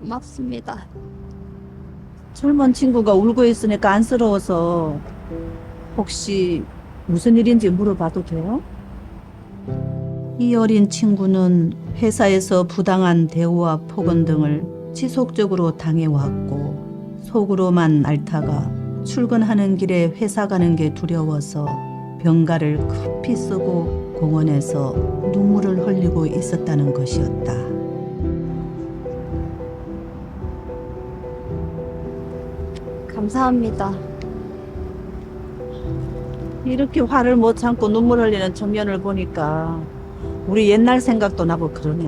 고맙습니다. 젊은 친구가 울고 있으니까 안쓰러워서 혹시 무슨 일인지 물어봐도 돼요? 이 어린 친구는 회사에서 부당한 대우와 폭언 등을 지속적으로 당해왔고 속으로만 앓다가 출근하는 길에 회사 가는 게 두려워서 병가를 급히 쓰고 공원에서 눈물을 흘리고 있었다는 것이었다. 감사합니다. 이렇게 화를 못 참고 눈물 흘리는 청년을 보니까 우리 옛날 생각도 나고 그러네.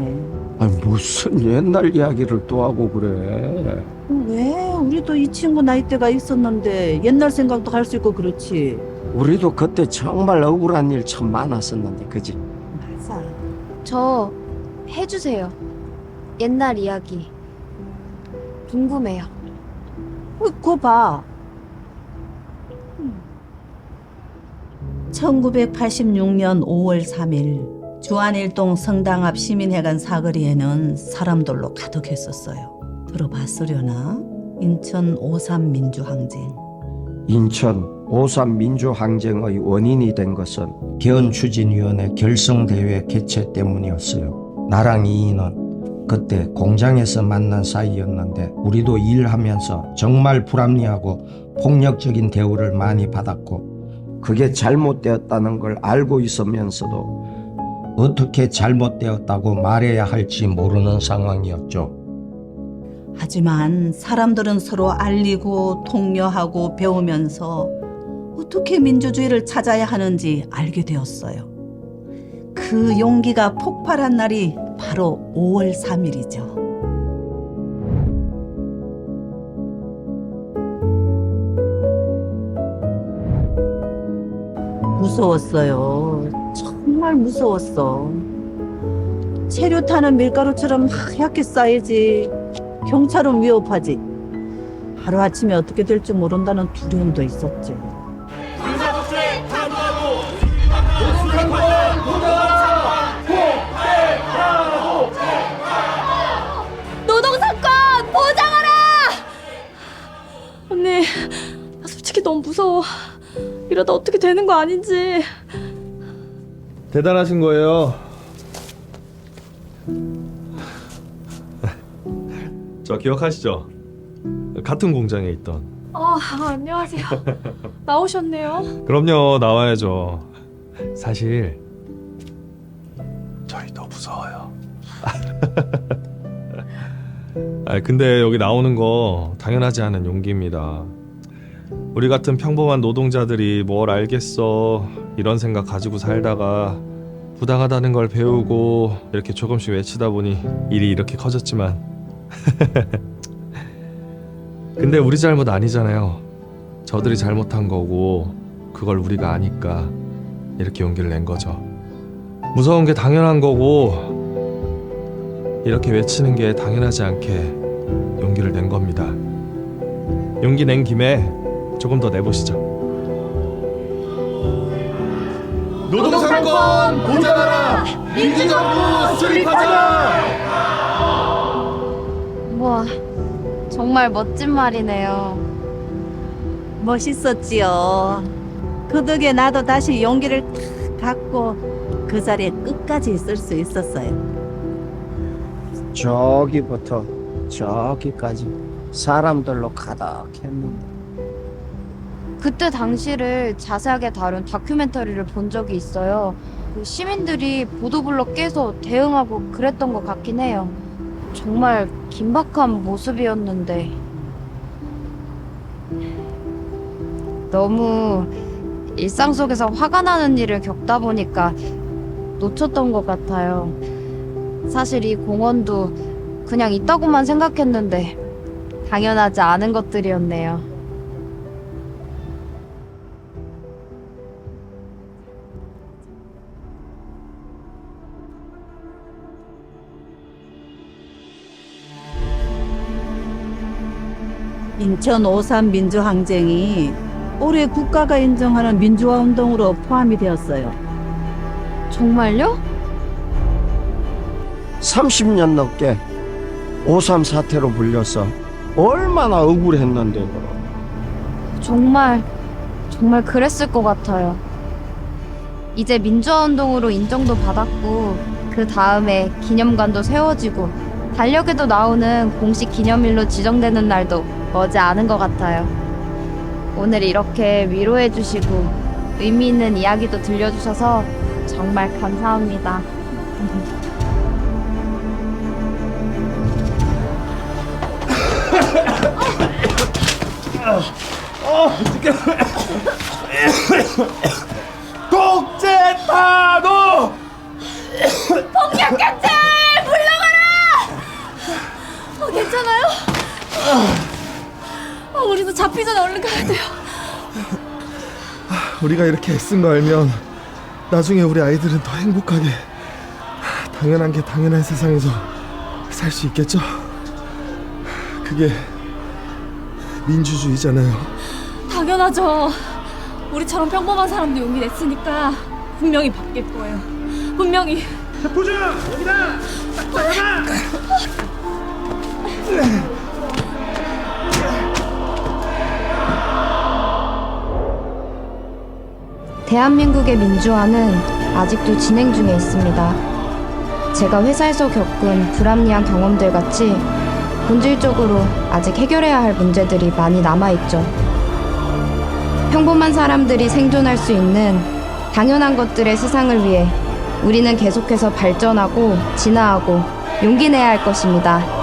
아니, 무슨 옛날 이야기를 또 하고 그래. 왜? 우리도 이 친구 나이대가 있었는데 옛날 생각도 할 수 있고 그렇지. 우리도 그때 정말 억울한 일 참 많았었는데, 그지? 맞아. 저 해주세요. 옛날 이야기. 궁금해요. 어, 그거 봐. 1986년 5월 3일 주안일동 성당 앞 시민회관 사거리에는 사람들로 가득했었어요. 들어봤으려나? 인천 5.3 민주항쟁. 인천 5.3 민주항쟁의 원인이 된 것은 개헌추진위원회 결성대회 개최 때문이었어요. 나랑 이인은 그때 공장에서 만난 사이였는데 우리도 일하면서 정말 불합리하고 폭력적인 대우를 많이 받았고 그게 잘못되었다는 걸 알고 있으면서도 어떻게 잘못되었다고 말해야 할지 모르는 상황이었죠. 하지만 사람들은 서로 알리고 독려하고 배우면서 어떻게 민주주의를 찾아야 하는지 알게 되었어요. 그 용기가 폭발한 날이 바로 5월 3일이죠. 무서웠어요. 정말 무서웠어. 체류 타는 밀가루처럼 하얗게 쌓이지 경찰은 위협하지. 하루아침에 어떻게 될지 모른다는 두려움도 있었지. 너무 무서워. 이러다 어떻게 되는 거 아닌지. 대단하신 거예요. 저 기억하시죠? 같은 공장에 있던. 아, 안녕하세요. 나오셨네요. 그럼요, 나와야죠. 사실 저희 더 무서워요. 아, 근데 여기 나오는 거 당연하지 않은 용기입니다. 우리 같은 평범한 노동자들이 뭘 알겠어 이런 생각 가지고 살다가 부당하다는 걸 배우고 이렇게 조금씩 외치다 보니 일이 이렇게 커졌지만 근데 우리 잘못 아니잖아요. 저들이 잘못한 거고 그걸 우리가 아니까 이렇게 용기를 낸 거죠. 무서운 게 당연한 거고 이렇게 외치는 게 당연하지 않게 용기를 낸 겁니다. 용기 낸 김에 조금 더 내보시죠. 노동상권 보장하라! 민주정부 수립하자! 우와, 정말 멋진 말이네요. 멋있었지요. 그 덕에 나도 다시 용기를 탁 갖고 그 자리에 끝까지 있을 수 있었어요. 저기부터 저기까지 사람들로 가득했는데. 그때 당시를 자세하게 다룬 다큐멘터리를 본 적이 있어요. 그 시민들이 보도블럭 깨서 대응하고 그랬던 것 같긴 해요. 정말 긴박한 모습이었는데 너무 일상 속에서 화가 나는 일을 겪다 보니까 놓쳤던 것 같아요. 사실 이 공원도 그냥 있다고만 생각했는데 당연하지 않은 것들이었네요. 인천 5.3 민주항쟁이 올해 국가가 인정하는 민주화 운동으로 포함이 되었어요. 정말요? 30년 넘게 5.3 사태로 불려서 얼마나 억울했는데 정말 정말 그랬을 것 같아요. 이제 민주화 운동으로 인정도 받았고 그 다음에 기념관도 세워지고 달력에도 나오는 공식 기념일로 지정되는 날도 머지 않은 것 같아요. 오늘 이렇게 위로해 주시고 의미 있는 이야기도 들려주셔서 정말 감사합니다. 독재타도 전에 얼른 가야 돼요. 우리가 이렇게 애쓴 거 알면 나중에 우리 아이들은 더 행복하게 당연한 게 당연한 세상에서 살 수 있겠죠? 그게 민주주의잖아요. 당연하죠. 우리처럼 평범한 사람도 용기 냈으니까 분명히 바뀔 거예요. 분명히. 대한민국의 민주화는 아직도 진행 중에 있습니다. 제가 회사에서 겪은 불합리한 경험들 같이 본질적으로 아직 해결해야 할 문제들이 많이 남아있죠. 평범한 사람들이 생존할 수 있는 당연한 것들의 세상을 위해 우리는 계속해서 발전하고 진화하고 용기 내야 할 것입니다.